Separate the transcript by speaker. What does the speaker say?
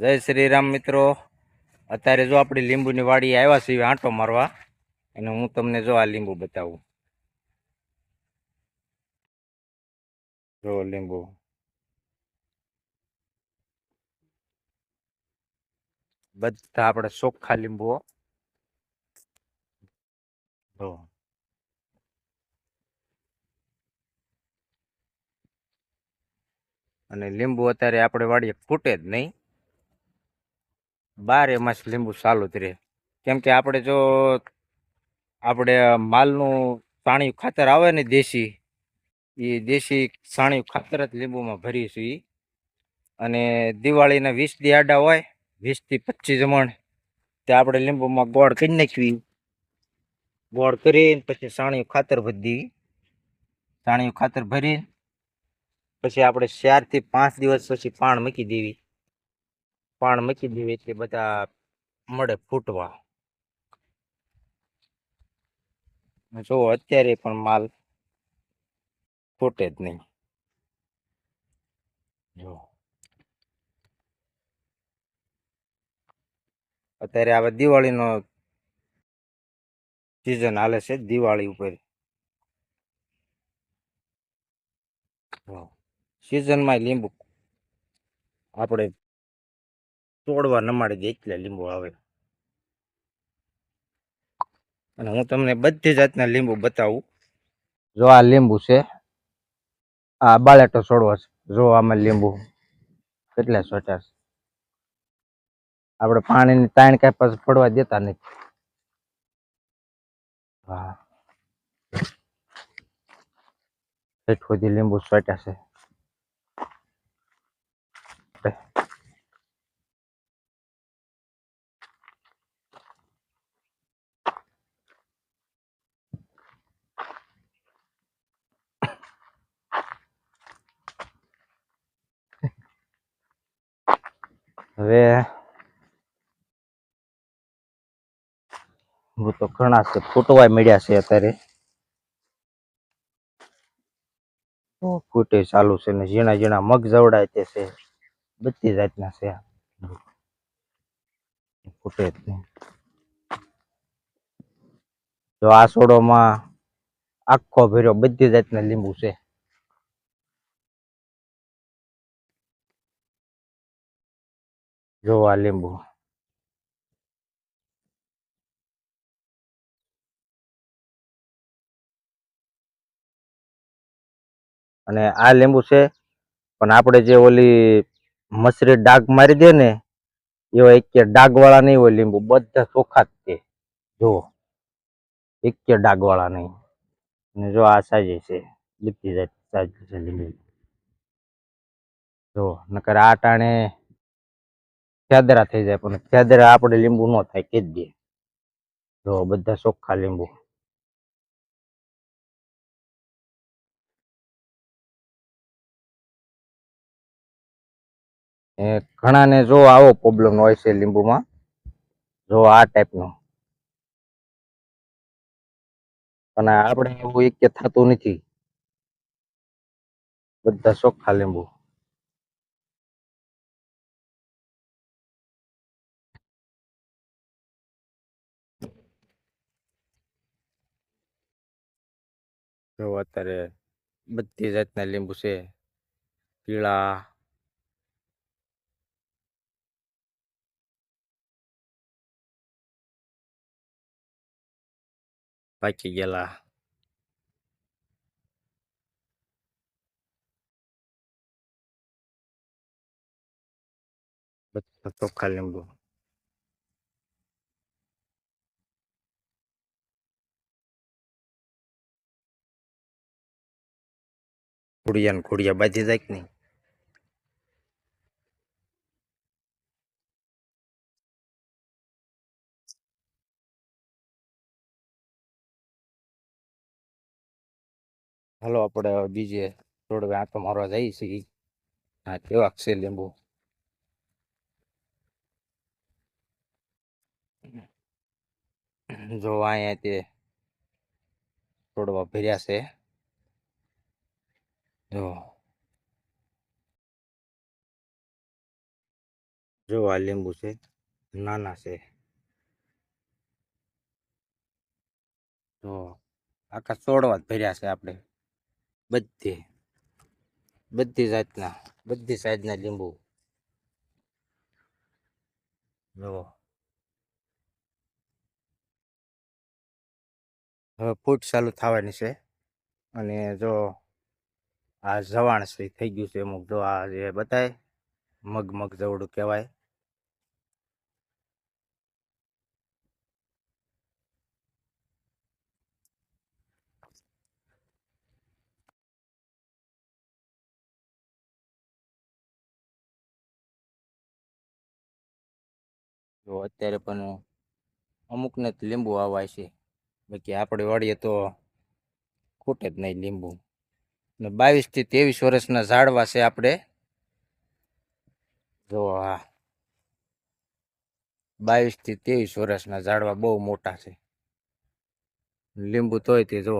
Speaker 1: જય શ્રી રામ મિત્રો. અત્યારે જો આપણી લીંબુની વાડી આવ્યા છીએ, આંટો મારવા. અને હું તમને જો આ લીંબુ બતાવું. જો લીંબુ. બધા આપણે ચોખ્ખા લીંબુ જો. અને લીંબુ અત્યારે આપણે વાડીએ ફૂટે જ નહીં. બારે માસ લીંબુ ચાલુ જ રહે. કેમ કે આપણે જો આપણે માલનું સાણિયું ખાતર આવે ને દેશી, એ દેશી સાણિયું ખાતર જ લીંબુમાં ભરીશું એ અને દિવાળીના વીસ દી આડા હોય વીસથી પચીસ મણ, તે આપણે લીંબુમાં ગોળ કરી નાખવી ગોળ કરીને પછી સાણિયું ખાતર ભરી દેવી સાણિયું ખાતર ભરી પછી આપણે ચારથી પાંચ દિવસ પછી પાણ મૂકી દેવી. પાણ મૂકી દેવી એટલે બધા મળે ફૂટવા. જો અત્યારે પણ માલ ફૂટે જ નહીં. જો. અત્યારે હવે દિવાળીનો સિઝન હાલે છે દિવાળી ઉપર. સિઝનમાં લીંબુ. આપણે તોડવા નમાડી દે એટલે લીંબુ આવે. અને હું તમને બધી જાતના લીંબુ બતાવું. જો આ લીંબુ છે, આ બાલેટો છોડવો છે. જો આમાં લીંબુ કેટલા સોટા છે. આપણે પાણીની તાણ કાંઈ પછી પડવા દેતા નથી. હા લીંબુ સોટ્યા છે. હવે હું તો ઘણા છે, ફૂટવા મળ્યા છે અત્યારે. ફૂટે ચાલુ છે ને ઝીણા ઝીણા મગ જવડાય તે છે, બધી જાતના છે. ફૂટે જો આ સોડોમાં આખો ભેર્યો, બધી જાતના લીંબુ છે. જો આ લીંબુ અને આ લીંબુ છે, પણ આપણે જે ઓલી મસરી ડાગ મારી દે ને, એવા એક ડાગવાળા નહીં હોય લીંબુ, બધા ચોખ્ખા જ છે જો એક ડાગવાળા નહીં. અને જો આ સાજે છે લીપી જાય સાજી છે લીંબુ. જો નકર આ ટાણે ખેદરા થઈ જાય, પણ ખેદરા આપણે લીંબુ ન થાય, કે જ જો બધા ચોખ્ખા લીંબુ. ઘણાને જો આવો પ્રોબ્લેમ હોય છે લીંબુમાં, જો આ ટાઈપનો અને આપણે એવું એક કે થતું નથી. બધા ચોખ્ખા લીંબુ. જો અત્યારે બધી જાતના લીંબુ છે પીળા પાકી ગયેલા બધા ચોખ્ખા લીંબુ ખોડિયા ને ખોડિયા બાજી જાય કે નહીં? હાલો, આપણે બીજે થોડું આંટો મારવા જઈએ છીએ હા કેવાક છે લીંબુ. જો અહીંયા તે થોડવા ભર્યા છે. જો. જો આ લીંબુ છે, નાના છે. તો આખા સોળવા જ ભર્યા છે આપણે. બધી બધી જાતના, બધી સાઈઝના લીંબુ. જુઓ હવે ફૂટ ચાલુ થવાની છે. અને જો આ જવાણ છે થઈ ગયું છે અમુક, જો આ જે બતાય, મગ મગ જવડું કહેવાય. તો અત્યારે પણ અમુકને લીંબુ આવાય છે. બાકી આપણે વળીએ તો ખૂટે જ નહીં લીંબુ. ને બાવીસથી ત્રેવીસ વર્ષના ઝાડવા છે આપણે. જો હા બાવીસથી ત્રેવીસ વર્ષના ઝાડવા બહુ મોટા છે. લીંબુ તોય તે જો